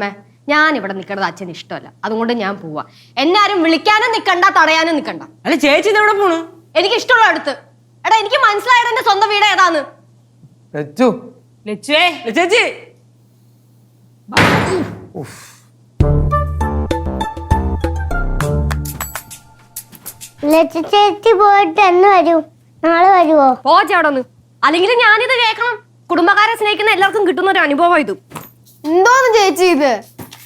അമ്മ ഞാൻ ഇവിടെ നിൽക്കുന്നത് അച്ഛന് ഇഷ്ടമല്ല. അതുകൊണ്ട് ഞാൻ പോവാ. എന്നെ ആരും വിളിക്കാനും നിൽക്കണ്ട തടയാനും നിൽക്കണ്ട അല്ല ചേച്ചി ഇവിടെ പോണു? എനിക്ക് ഇഷ്ടമുള്ള അടുത്ത്. എടാ എനിക്ക് മനസ്സിലായത് എന്റെ സ്വന്തം വീട് ഏതാന്ന്? ലച്ചു. ലച്ചുവേ. ചേച്ചി. ലച്ചു ചേച്ചി പോയിട്ട് എന്ന് വരൂ. നാളെ വരുവോ? പോ ചേട്ടന്ന് അല്ലെങ്കിൽ ഞാനിത് കേൾക്കണം. കുടുംബക്കാരെ സ്നേഹിക്കുന്ന എല്ലാവർക്കും കിട്ടുന്ന ഒരു അനുഭവം ഇത്. എന്തോന്ന് ചേച്ചി ഇത്?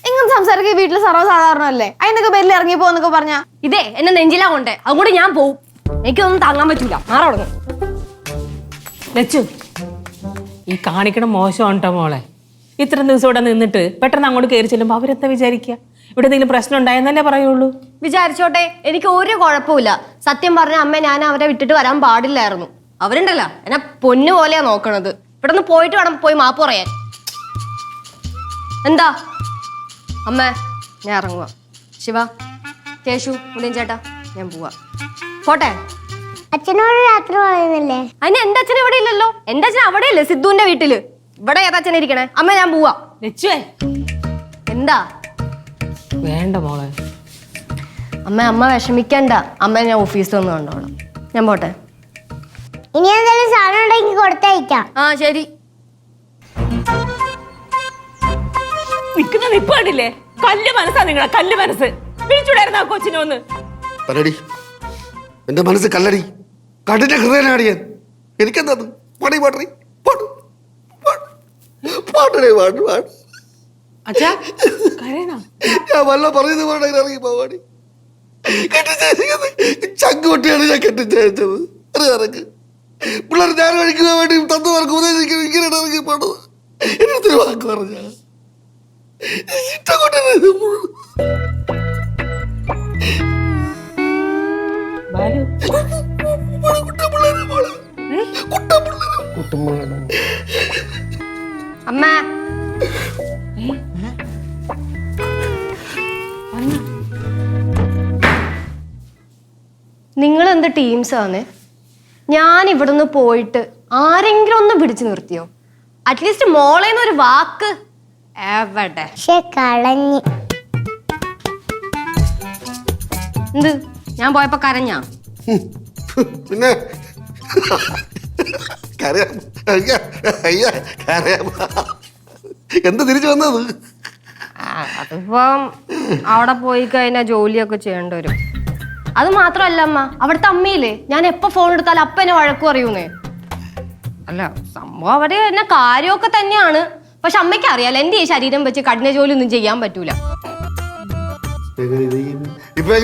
ഇങ്ങനെ സംസാരിക്കുക വീട്ടിൽ സർവസാധാരണ അല്ലേ അതിനൊക്കെ പേരിൽ ഇറങ്ങി പോന്നൊക്കെ പറഞ്ഞ? ഇതേ എന്നെ നെഞ്ചിലാ കൊണ്ടേ. അതുകൂടെ ഞാൻ പോവും. എനിക്കൊന്നും താങ്ങാൻ പറ്റൂല. മാറാ തുടങ്ങും ലച്ചു ഈ കാണിക്കണ മോശമാണ് കേട്ടോ മോളെ. ഇത്ര ദിവസം ഇവിടെ നിന്നിട്ട് പെട്ടെന്ന് അങ്ങോട്ട് കയറി ചെല്ലുമ്പോൾ അവരെന്താ വിചാരിക്കുക ഇവിടെ എന്തെങ്കിലും പ്രശ്നം ഉണ്ടായെന്നല്ലേ പറയുള്ളൂ? വിചാരിച്ചോട്ടെ എനിക്ക് ഒരു കുഴപ്പമില്ല സത്യം പറഞ്ഞ അമ്മ ഞാൻ അവരെ വിട്ടിട്ട് വരാൻ പാടില്ലായിരുന്നു. അവരുണ്ടല്ലോ എന്നെ പൊന്നു പോലെയാ നോക്കണത്. ഇവിടെ നിന്ന് പോയിട്ട് വേണം പോയി മാപ്പ് പറയാൻ. എന്താ? അമ്മ ഞാൻ ഇറങ്ങുക ശിവ കേശു മുടിയൻ ചേട്ടാ ഞാൻ പോവാ. പോട്ടെ? അച്ഛനോട് രാത്രി പറയുന്നില്ലേ? അതിന് എന്റെ അച്ഛൻ ഇവിടെ ഇല്ലല്ലോ. എന്റെ അച്ഛൻ അവിടെയല്ലേ സിദ്ധുവിന്റെ വീട്ടിൽ? ഇവിടെ ഏതാ അച്ഛൻ ഇരിക്കണേ? അമ്മ ഞാൻ പോവാ. ലച്ചുവേ. എന്താ? വേണ്ട മോളെ. അമ്മ അമ്മ വിഷമിക്കണ്ട. അമ്മ ഞാൻ ഓഫീസിൽ ഒന്ന് കണ്ടോളാം. ഞാൻ പോട്ടെ? ഇനി എന്തെങ്കിലും സാധനം ഉണ്ടെങ്കിൽ കൊടുത്തയക്കാം. ആ ശരി. നിൽക്കുന്ന നിപ്പ് കണ്ടില്ലേ കല്ല് മനസ്സാ നിങ്ങളെ കല്ല് മനസ്സ്. വിളിച്ചുടായിരുന്നു ആ കൊച്ചിനെ ഒന്ന്? പരടി എന്റെ മനസ്സ് കല്ലടി. കഠിന ഹൃദയനാടി ഞാൻ. എനിക്കെന്താ പാടി പാട്ടറി പാട്ടു പാട്ടടേ പാട്ട് പാട്ട് അച്ഛാ കരയണോ? ഞാൻ വല്ല പറയുന്നത് പോലെ ഇറങ്ങി പോവാടി കെട്ടിച്ചേച്ചത് ചങ്ക് കൊട്ടിയാണ് ഞാൻ കെട്ടിച്ചേച്ചത്. അത് ഇറങ്ങ് പിള്ളേർ ഞാൻ കഴിക്കുവാൻ വേണ്ടി തന്നവർക്ക് ഉപദേശിക്കുന്നത് ഇങ്ങനെ ഇറങ്ങി പാടുന്നത്. അടുത്തൊരു വാക്ക് പറഞ്ഞ കുട്ടപ്പിള്ളേരെ കുട്ടുമ്പോഴാണ് അമ്മ നിങ്ങൾ എന്ത് ടീംസ് ആണ് ഞാൻ ഇവിടുന്ന് പോയിട്ട് ആരെങ്കിലും ഒന്ന് പിടിച്ചു നിർത്തിയോ? അറ്റ്ലീസ്റ്റ് മോളേന്ന് ഒരു വാക്ക് എവിടെ? പക്ഷെ കളഞ്ഞ്. എന്ത്? ഞാൻ പോയപ്പോ കരഞ്ഞാ? പിന്നെ? കരയാം. അയ്യ അയ്യ കരയാം. എന്ത് തിരിച്ചു വന്നത്? ആ, അതിപ്പം അവിടെ പോയി കഴിഞ്ഞാ ജോലിയൊക്കെ ചെയ്യേണ്ടി വരും. അത് മാത്രമല്ല അമ്മ അവിടുത്തെ അമ്മയില്ലേ? ഞാൻ എപ്പോ ഫോൺ എടുത്താലും അപ്പ എന്നെ വഴക്കു അറിയൂന്നേ അല്ല സംഭവം അവിടെ എന്നെ കാര്യമൊക്കെ തന്നെയാണ്. പക്ഷെ അമ്മയ്ക്ക് അറിയാലോ എന്റെ ഈ ശരീരം വെച്ച് കഠിന ജോലി ഒന്നും ചെയ്യാൻ പറ്റൂല. ഇപ്പൊ